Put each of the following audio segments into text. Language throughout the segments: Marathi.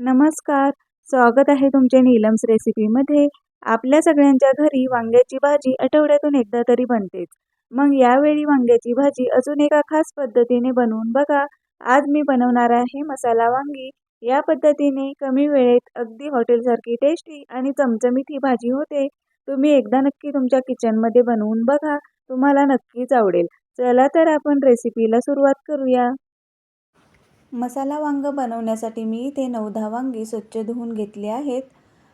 नमस्कार. स्वागत आहे तुमचे नीलम्स रेसिपीमध्ये. आपल्या सगळ्यांच्या घरी वांग्याची भाजी आठवड्यातून एकदा तरी बनतेच. मग यावेळी वांग्याची भाजी अजून एका खास पद्धतीने बनवून बघा. आज मी बनवणार आहे मसाला वांगी. या पद्धतीने कमी वेळेत अगदी हॉटेलसारखी टेस्टी आणि चमचमीत ही भाजी होते. तुम्ही एकदा नक्की तुमच्या किचनमध्ये बनवून बघा. तुम्हाला नक्कीच आवडेल. चला तर आपण रेसिपीला सुरुवात करूया. मसाला वांग बनवण्यासाठी मी इथे नऊ दहा वांगी स्वच्छ धुवून घेतली आहेत.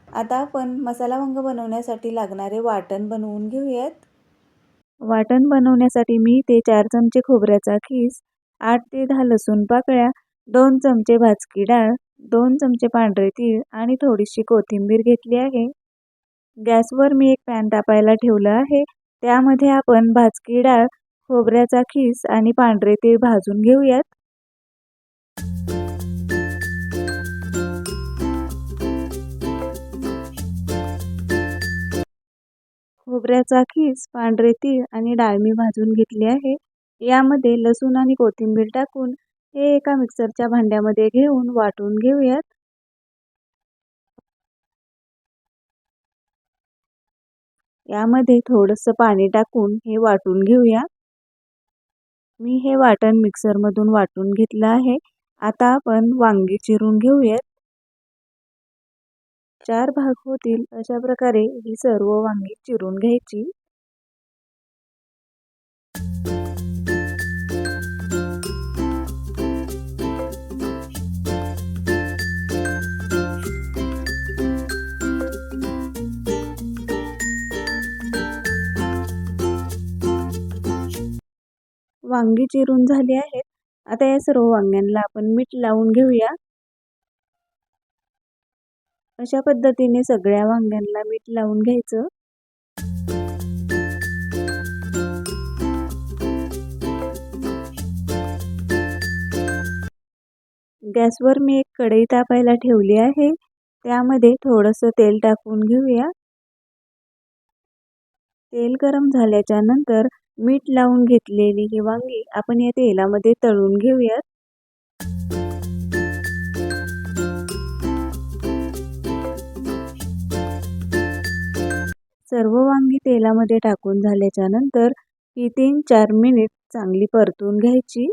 आता आपण मसाला वांग बनवण्यासाठी लागणारे वाटण बनवून घेऊयात. वाटण बनवण्यासाठी मी इथे चार चमचे खोबऱ्याचा खीस आठ ते दहा लसूण पाकळ्या दोन चमचे भाजकी डाळ दोन चमचे पांढरे तीळ आणि थोडीशी कोथिंबीर घेतली आहे. गॅसवर मी एक पॅन तापायला ठेवलं आहे. त्यामध्ये आपण भाजकी डाळ खोबऱ्याचा खीस आणि पांढरे तीळ भाजून घेऊयात. खोबऱ्याचा खीस पांढरे तीळ आणि डाळमी भाजून घेतली आहे. यामध्ये लसूण आणि कोथिंबीर टाकून हे एका मिक्सरच्या भांड्यामध्ये घेऊन वाटून घेऊयात. यामध्ये थोडंसं पाणी टाकून हे वाटून घेऊया. मी हे वाटण मिक्सरमधून वाटून घेतलं आहे. आता आपण वांगी चिरून घेऊयात. चार भाग होतील अशा प्रकारे ही सर्व वांगी चिरून घ्यायची. वांगी चिरून झाली आहेत. आता या सर्व वांग्यांना आपण मीठ लावून घेऊया. अशा पद्धतीने सगळ्या वांग्यांना मीठ लावून घ्यायचं. गॅसवर मी एक कढई तापायला ठेवली आहे. त्यामध्ये थोडंसं तेल टाकून घेऊया. तेल गरम झाल्याच्यानंतर मीठ लावून घेतलेली ही वांगी आपण या तेलामध्ये तळून घेऊयात. सर्व वांगी तेलामध्ये टाकून झाल्याच्यानंतर ही तीन चार मिनिट चांगली परतून घ्यायची.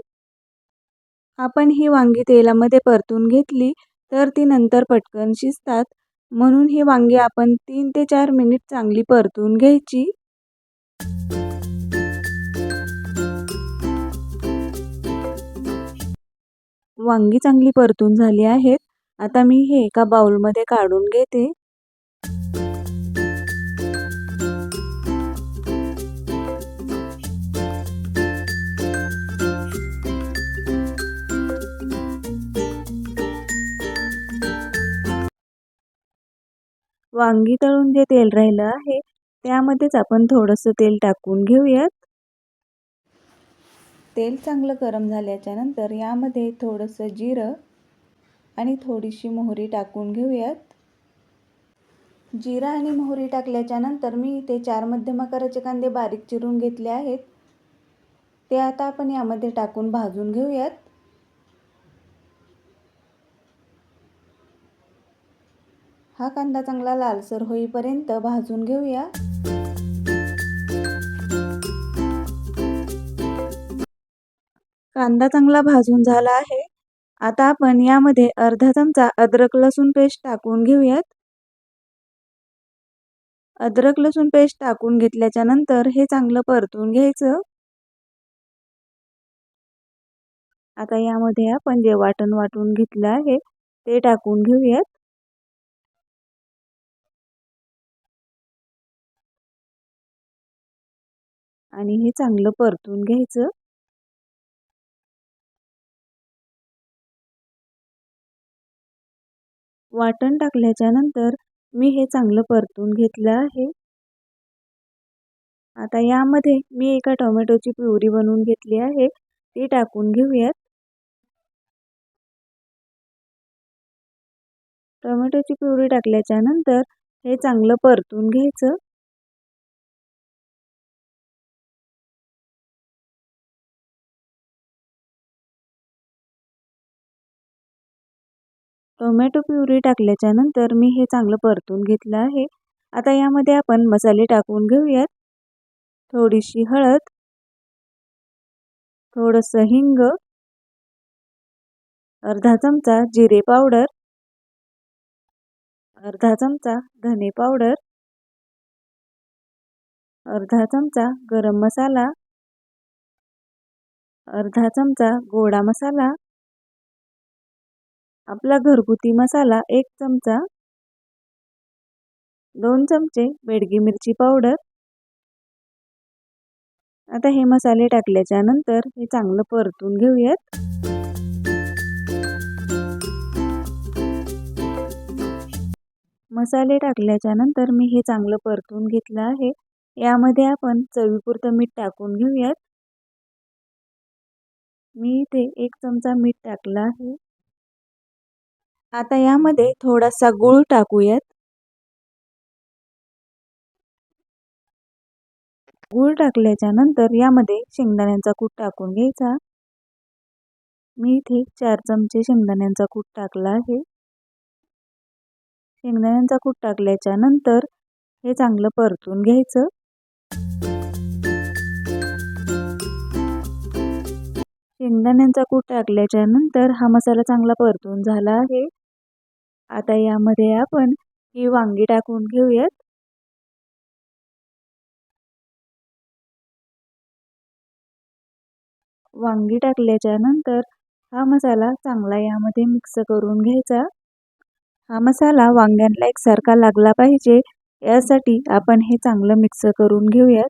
आपण ही वांगी तेलामध्ये परतून घेतली तर ती नंतर पटकन शिजतात. म्हणून ही वांगी आपण तीन ते चार मिनिट चांगली परतून घ्यायची. वांगी चांगली परतून झाली आहेत. आता मी हे एका बाउलमध्ये काढून घेते. वांगी तळून जे तेल राहिलं आहे त्यामध्येच आपण थोडंसं तेल टाकून घेऊयात. तेल चांगलं गरम झाल्याच्यानंतर यामध्ये थोडंसं जिरं आणि थोडीशी मोहरी टाकून घेऊयात. जिरा आणि मोहरी टाकल्याच्या नंतर मी इथे चार मध्यम आकाराचे कांदे बारीक चिरून घेतले आहेत. ते आता आपण यामध्ये टाकून भाजून घेऊयात. हा कांदा चांगला लालसर होईपर्यंत भाजून घेऊया. कांदा चांगला भाजून झाला आहे. आता आपण यामध्ये अर्धा चमचा अद्रक लसूण पेस्ट टाकून घेऊयात. अद्रक लसूण पेस्ट टाकून घेतल्याच्या नंतर हे चांगलं परतून घ्यायचं. आता यामध्ये आपण जे वाटण वाटून घेतलं आहे ते टाकून घेऊयात. आणि हे चांगलं परतून घ्यायचं. वाटण टाकल्याच्या नंतर मी हे चांगलं परतून घेतलं आहे. आता यामध्ये मी एका टोमॅटोची प्युरी बनवून घेतली आहे. ती टाकून घेऊयात. टोमॅटोची प्युरी टाकल्याच्या नंतर हे चांगलं परतून घ्यायचं. टोमॅटो प्युरी टाकल्याच्या नंतर मी हे चांगलं परतून घेतलं आहे. आता यामध्ये आपण मसाले टाकून घेऊयात. थोडीशी हळद थोडंसं हिंग अर्धा चमचा जिरे पावडर अर्धा चमचा धने पावडर अर्धा चमचा गरम मसाला अर्धा चमचा गोडा मसाला आपला घरगुती मसाला एक चमचा दोन चमचे बेडगी मिरची पावडर. आता हे मसाले टाकल्याच्या नंतर हे चांगलं परतून घेऊयात. मसाले टाकल्याच्या नंतर मी हे चांगलं परतून घेतलं आहे. यामध्ये आपण चवीपुरतं मीठ टाकून घेऊयात. मी इथे एक चमचा मीठ टाकला आहे. आता यामध्ये थोडासा गूळ टाकूयात. गूळ टाकल्याच्या नंतर यामध्ये शेंगदाण्यांचा कूट टाकून घ्यायचा. मी इथे चार चमचे शेंगदाण्यांचा कूट टाकला आहे. शेंगदाण्यांचा कूट टाकल्याच्या नंतर हे चांगलं परतून घ्यायचं. शेंगदाण्यांचा कूट टाकल्याच्या नंतर हा मसाला चांगला परतून झाला आहे. आता यामध्ये आपण ही वांगी टाकून घेऊयात. वांगी टाकल्याच्या नंतर हा मसाला चांगला यामध्ये मिक्स करून घ्यायचा. हा मसाला वांग्यांना एकसारखा लागला पाहिजे यासाठी आपण हे चांगलं मिक्स करून घेऊयात.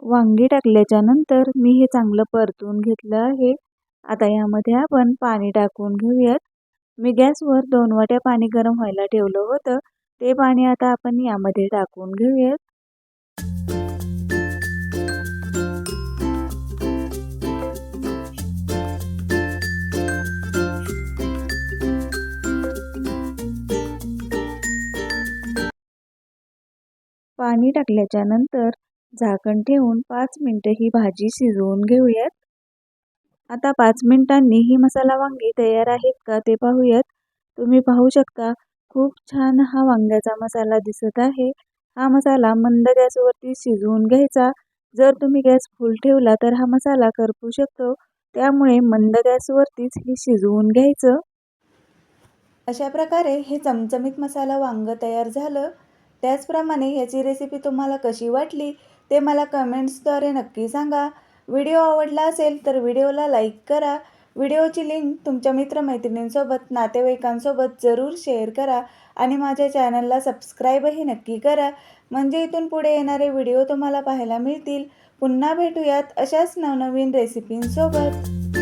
वांगी टाकल्याच्या नंतर मी हे चांगलं परतून घेतलं आहे. आता यामध्ये आपण पाणी टाकून घेऊयात. मी गॅसवर दोन वाट्या पाणी गरम व्हायला ठेवलं होतं. ते पाणी आता आपण यामध्ये टाकून घेऊयात. पाणी टाकल्याच्या नंतर झाकण ठेवून पाच मिनटं ही भाजी शिजवून घेऊयात. आता पाच मिनटांनी ही मसाला वांगी तयार आहेत का ते पाहूयात. तुम्ही पाहू शकता खूप छान हा वांग्याचा मसाला दिसत आहे. हा मसाला मंद गॅसवरती शिजवून घ्यायचा. जर तुम्ही गॅस फुल ठेवला तर हा मसाला करपू शकतो. त्यामुळे मंद गॅसवरतीच हे शिजवून घ्यायचं. अशा प्रकारे हे चमचमीत मसाला वांग तयार झालं. त्याचप्रमाणे ह्याची रेसिपी तुम्हाला कशी वाटली? ते मला कमेंट्सद्वारे नक्की सांगा. व्हिडिओ आवडला असेल तर व्हिडिओला लाईक करा. व्हिडिओची लिंक तुमच्या मित्रमैत्रिणींसोबत नातेवाईकांसोबत जरूर शेअर करा आणि माझ्या चॅनलला सबस्क्राईबही नक्की करा. म्हणजे इथून पुढे येणारे व्हिडिओ तुम्हाला पाहायला मिळतील. पुन्हा भेटूयात अशाच नवनवीन रेसिपींसोबत.